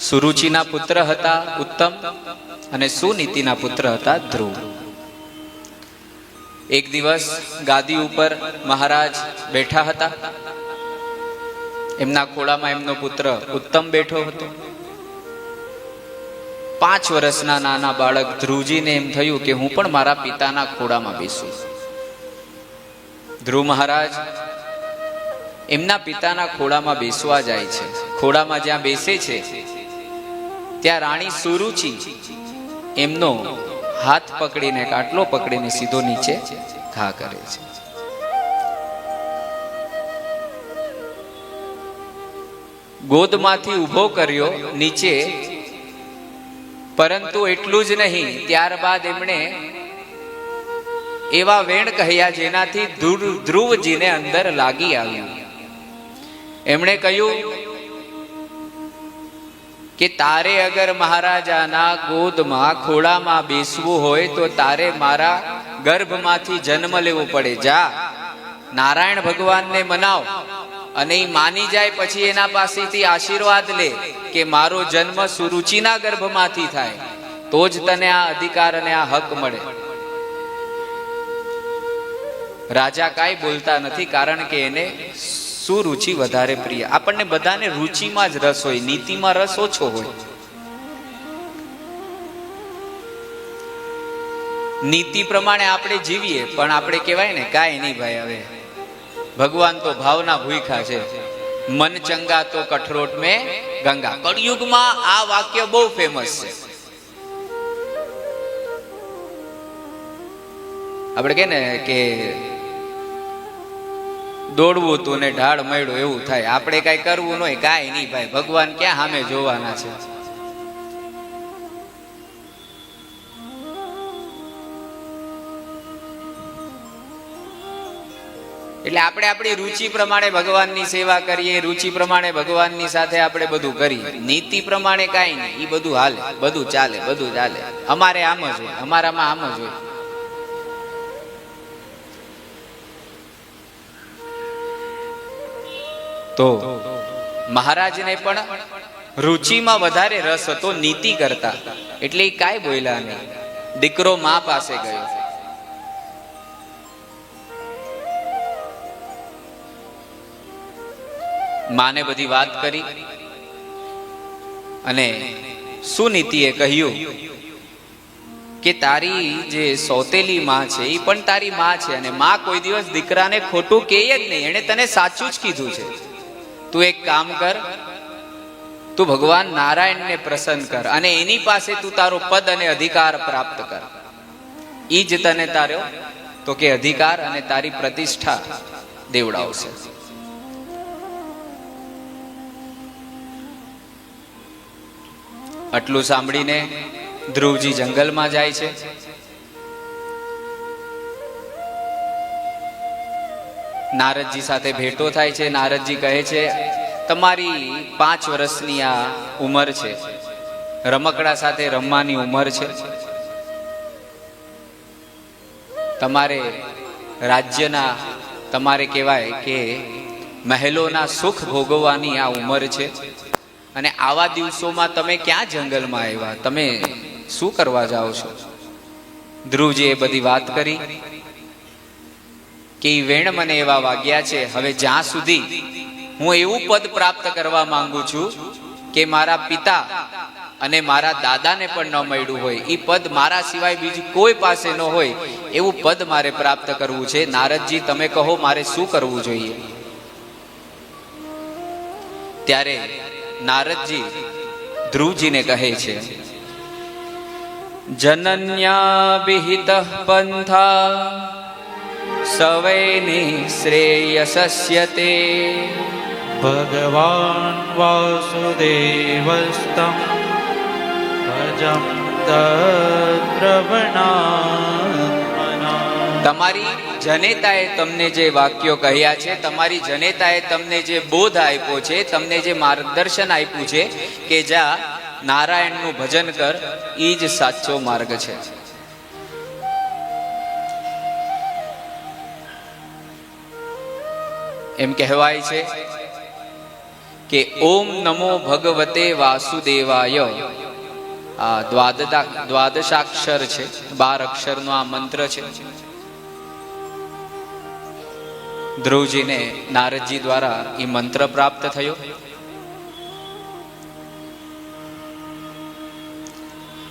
સુરુચિના પુત્ર હતા ઉત્તમ અને સુનીતિના પુત્ર હતા ધ્રુવ. એક દિવસ ગાદી ઉપર મહારાજ બેઠા હતા. એમના ખોળામાં એમનો પુત્ર ઉત્તમ બેઠો હતો. પાંચ વર્ષના નાના બાળક ધ્રુવજીને એમ થયું કે હું પણ મારા પિતાના ખોળામાં બેસું. ધ્રુવ મહારાજ, એમના પિતાના ખોળામાં બેસવા જાય છે. ખોળામાં જ્યાં બેસે છે ત્યાં રાણી સુરુચિ એમનો હાથ પકડીને કાટલો પકડીને સીધો નીચે ઘા કરે છે. ગોદમાંથી ઊભો કર્યો નીચે, પરંતુ એટલું જ નહીં, ત્યારબાદ એમણે એવા વેણ કહ્યા જેનાથી ધ્રુવ- ધ્રુવજીને અંદર લાગી આવ્યું. એમણે કહ્યું કે તારે અગર મહારાજાના ગોદમાં, ખોળામાં બેસવું હોય તો તારે મારા ગર્ભમાંથી જન્મ લેવો પડે. જા. નારાયણ ભગવાનને મનાવ. અને એ માની જાય પછી એના પાસેથી આશીર્વાદ લે કે મારો જન્મ સુરુચિના ગર્ભમાંથી થાય. તો જ તને આ અધિકાર અને આ હક મળે. રાજા કાંઈ બોલતા નથી કારણ કે એને સુરુચિ વધારે પ્રિય? આપણને બધાને રુચિમાં જ રસ હોય, નીતિમાં રસ ઓછો હોય. નીતિ પ્રમાણે આપણે જીવીએ, પણ આપણે કહેવાય ને, કાંઈ નહીં ભાઈ હવે. ભગવાન તો ભાવના ભૂખા છે. મન ચંગા તો કઠરોટ મેં ગંગા. કળિયુગમાં આ વાક્ય બહુ ફેમસ છે. આપણે કે ને કે દોડવું તું ને ઢાળ મળ્યું એવું થાય. આપણે કઈ કરવું નહીં કાંઈ નહીં ભાઈ. ભગવાન ક્યાં સામે જોવાના છે? એટલે આપણે આપણી રુચિ પ્રમાણે ભગવાનની સેવા કરીએ, રુચિ પ્રમાણે ભગવાનની સાથે આપણે બધું કરીએ. નીતિ પ્રમાણે કાંઈ નહીં. એ બધું હાલે, બધું ચાલે બધું ચાલે. અમારે આમ જ હોય, અમારામાં આમ જ હોય. તો મહારાજને પણ રુચિમાં વધારે રસ હતો નીતિ કરતા. એટલે એ કાંઈ બોલ્યા નહીં. દીકરો મા પાસે ગયો. માને બધી વાત કરી. અને સુનીતિએ કહ્યું? કે તારી જે સોતેલી માં છે એ પણ તારી માં છે અને માં કોઈ દિવસ દીકરાને ખોટું કહે જ નહીં. એણે તને સાચું જ કીધું છે. તું એક કામ કર, તું ભગવાન નારાયણને પ્રસન્ન કર અને એની પાસે તું તારો પદ અને અધિકાર પ્રાપ્ત કર. ઈ જ તને તારો, તો કે અધિકાર અને તારી પ્રતિષ્ઠા દેવડાવશે. આટલું સાંભળીને ધ્રુવજી જંગલમાં જાય છે. નારદજી સાથે ભેટો થાય છે. નારદજી કહે છે, તમારી પાંચ વર્ષની આ ઉંમર છે. રમકડા સાથે રમવાની ઉંમર છે. તમારે રાજ્યના, તમારે કહેવાય કે મહેલોના સુખ ભોગવવાની આ ઉંમર છે. અને આવા દિવસોમાં તમે ક્યાં જંગલમાં આવ્યા? તમે શું કરવા જાઓ છો? ધ્રુવજીએ બધી વાત કરી. કે એ વેણ મને એવા વાગ્યા છે, હવે જ્યાં સુધી હું એવું પદ પ્રાપ્ત કરવા માંગુ છું કે મારા પિતા અને મારા દાદાને પણ ન મળ્યું હોય એ પદ મારા સિવાય બીજું કોઈ પાસે ન હોય, એવું પદ મારે પ્રાપ્ત કરવું છે. નારદજી, તમે કહો મારે શું કરવું જોઈએ? ત્યારે નારદજી ધ્રુવજીને કહે છે, જનન્યા વિહિત પંથા સવૈની શ્રેયસસ્ય તે ભગવાન વાસુદેવસ્તમ ભજમ તમારી જનેતાએ તમને જે વાક્યો કહ્યા છે તમારી જનેતાએ તમને જે બોધ આપ્યો છે તમને જે માર્ગદર્શન આપ્યું છે કે જા નારાયણનું ભજન કર એ જ સાચો માર્ગ છે. એમ કહેવાય છે કે ઓમ નમો ભગવતે વાસુદેવાય. આ દ્વાદા દ્વાદશાક્ષર છે, બાર અક્ષરનો આ મંત્ર છે. ધ્રુવજીને નારદજી દ્વારા એ મંત્ર પ્રાપ્ત થયો.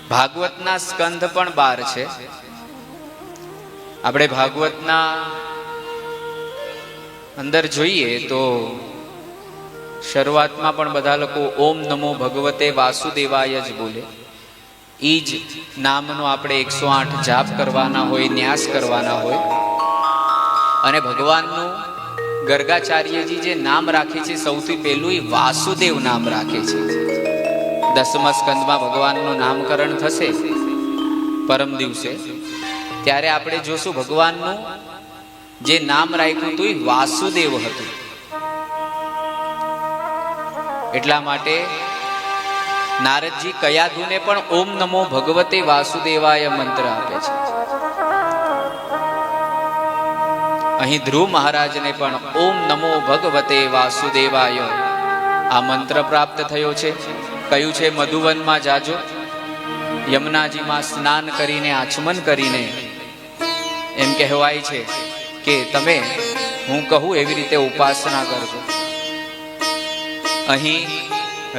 ભાગવતના સ્કંધ પણ બાર છે. આપણે ભાગવતના અંદર જોઈએ તો શરૂઆતમાં પણ બધા લોકો ઓમ નમો ભગવતે વાસુદેવાય જ બોલે. એ જ નામનો આપણે એકસો આઠ જાપ કરવાના હોય, ન્યાસ કરવાના હોય. અને ભગવાનનું ગર્ગાચાર્યજી જે નામ રાખે છે, સૌથી પહેલું એ વાસુદેવ નામ રાખે છે. દસમા સ્કંદમાં ભગવાનનું નામકરણ થશે પરમ દિવસે. ત્યારે આપણે જોશું ભગવાનનું જે નામ રાખ્યું હતું વાસુદેવ હતું. એટલા માટે નારદજી કયાધુને પણ ઓમ નમો ભગવતે વાસુદેવાય મંત્ર આપે છે. અહીં ધ્રુવ મહારાજને પણ ઓમ નમો ભગવતે વાસુદેવાય આ મંત્ર પ્રાપ્ત થયો છે. કયું છે, મધુવનમાં જાજો. યમુનાજીમાં સ્નાન કરીને, આચમન કરીને. એમ કહેવાય છે કે તમે હું કહું એવી રીતે ઉપાસના કરજો. અહીં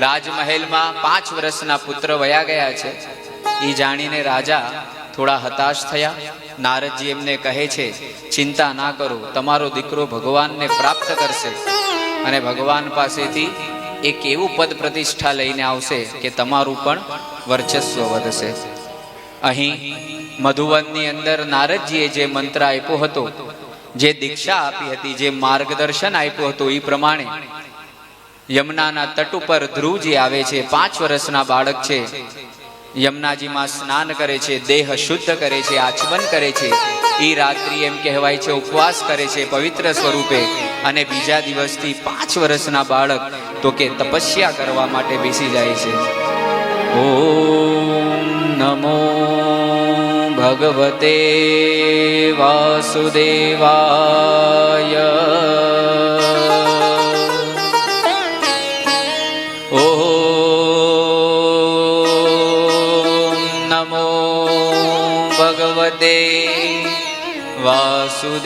રાજમહેલમાં પાંચ વર્ષના પુત્ર વયા ગયા છે. એ જાણીને રાજા થોડા હતાશ થયા. નારદજી એમને કહે છે, ચિંતા ના કરો, તમારો દીકરો ભગવાનને પ્રાપ્ત કરશે અને ભગવાન પાસેથી એક એવું પદ પ્રતિષ્ઠા લઈને આવશે કે તમારું પણ વર્ચસ્વ વધશે. અહીં મધુવનની અંદર નારદજીએ જે મંત્ર આપ્યો હતો જે દીક્ષા આપી હતી, જે માર્ગદર્શન આપ્યું હતું એ પ્રમાણે યમુનાના તટ ઉપર ધ્રુવજી આવે છે, પાંચ વર્ષના બાળક છે. યમુનાજીમાં સ્નાન કરે છે, દેહ શુદ્ધ કરે છે, આચમન કરે છે. એ રાત્રિ એમ કહેવાય છે, ઉપવાસ કરે છે, પવિત્ર સ્વરૂપે. અને બીજા દિવસથી પાંચ વર્ષના બાળક તો કે તપસ્યા કરવા માટે બેસી જાય છે. ઓમ નમો ભગવતે વાસુદેવાય ઓમ નમો ભગવતે વાસુદેવાય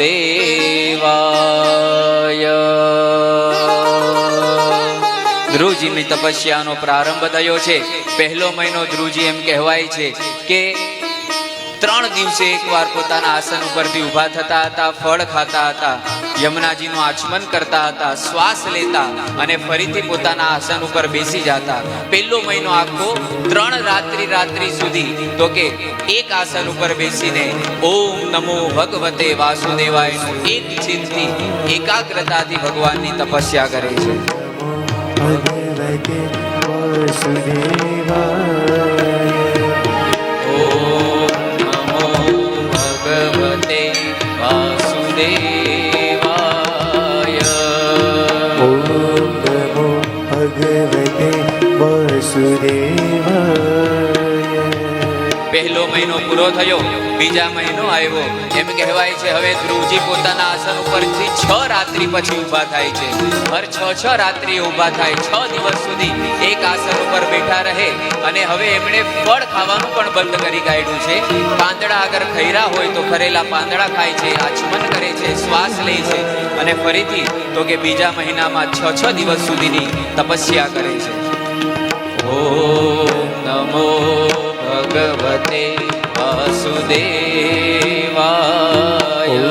ધ્રુવજીની તપસ્યાનો પ્રારંભ થયો છે. પહેલો મહિનો ધ્રુવજી એમ કહેવાય છે કે ત્રણ દિવસે એકવાર પોતાના આસન ઉપરથી ઊભા થતા હતા, ફળ ખાતા હતા, યમુનાજીનું આચમન કરતા હતા, શ્વાસ લેતા અને ફરીથી પોતાના આસન ઉપર બેસી જતા. પહેલો મહિનો આખો ત્રણ રાત્રિ રાત્રિ સુધી તો કે એક આસન ઉપર બેસીને ઓમ નમો ભગવતે વાસુદેવાય એક ચિંતથી એકાગ્રતાથી ભગવાનની તપસ્યા કરે છે. ભગવતે વાસુદેવાય પહેલો મહિનો પૂરો થયો, બીજા મહિનો આવ્યો. એમ કહેવાય છે, હવે ધ્રુવજી પોતાના આસન ઉપરથી છ રાત્રિ પછી ઊભા થાય છે. હર છ છ રાત્રિ ઊભા થાય, છ દિવસ સુધી એક આસન ઉપર બેઠા રહે અને હવે એમણે ફળ ખાવાનું પણ બંધ કરી કાઢ્યું છે. પાંદડા અગર ખૈરા હોય તો ખરેલા પાંદડા ખાય છે, આચમન કરે છે, શ્વાસ લે છે અને ફરીથી તો કે બીજા મહિનામાં છ છ દિવસ સુધીની તપસ્યા કરે છે. ઓ નમો ભગવતે વાસુદેવાય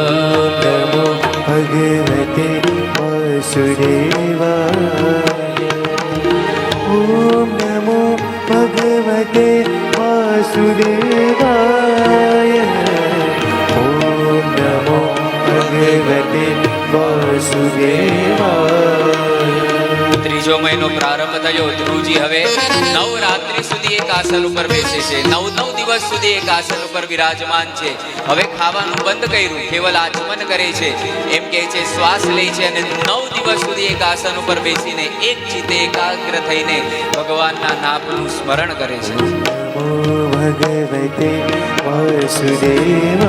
ઓમ નમો ભગવતે વાસુદેવાય ઓમ નમો ભગવતે વાસુદેવાય ઓમ નમો ભગવતે વાસુદેવાય ત્રીજો મહિનો પ્રારંભ થયો ધ્રુવજી હવે નવ રાત્રિ સુધી એક આસન ઉપર બેસે છે. નવ નવ દિવસ સુધી એક આસન ઉપર વિરાજમાન છે. હવે ખાવાનું બંધ કર્યું, કેવલ આચમન કરે છે. એમ કહે છે, શ્વાસ લે છે અને નવ દિવસ સુધી એક આસન ઉપર બેસીને એક ચિત્તે એકાગ્ર થઈને ભગવાનના નામનું સ્મરણ કરે છે. ભગવતે વાસુદેવાય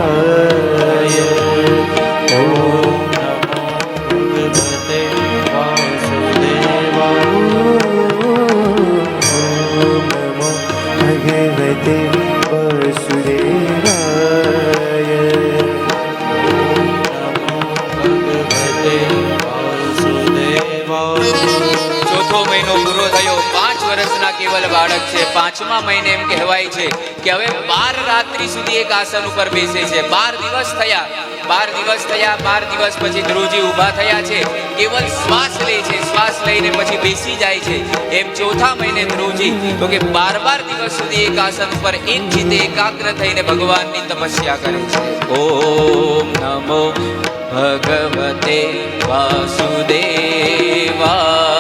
ઓમ પાંચમા મહિને એમ કહેવાય છે કે હવે બાર રાત્રિ સુધી એક આસન ઉપર બેસે છે. બાર દિવસ થયા. બાર દિવસ થયા, બાર દિવસ પછી ધ્રુવજી ઊભા થયા છે. કેવલ શ્વાસ લે છે. શ્વાસ લઈને પછી બેસી જાય છે. એમ ચોથા મહિને ધ્રુવજી તો કે બાર બાર દિવસ સુધી એક આસન ઉપર એક જીતે એકાગ્ર થઈને ભગવાનની તપસ્યા કરે છે. ઓમ નમો ભગવતે વાસુદેવાય.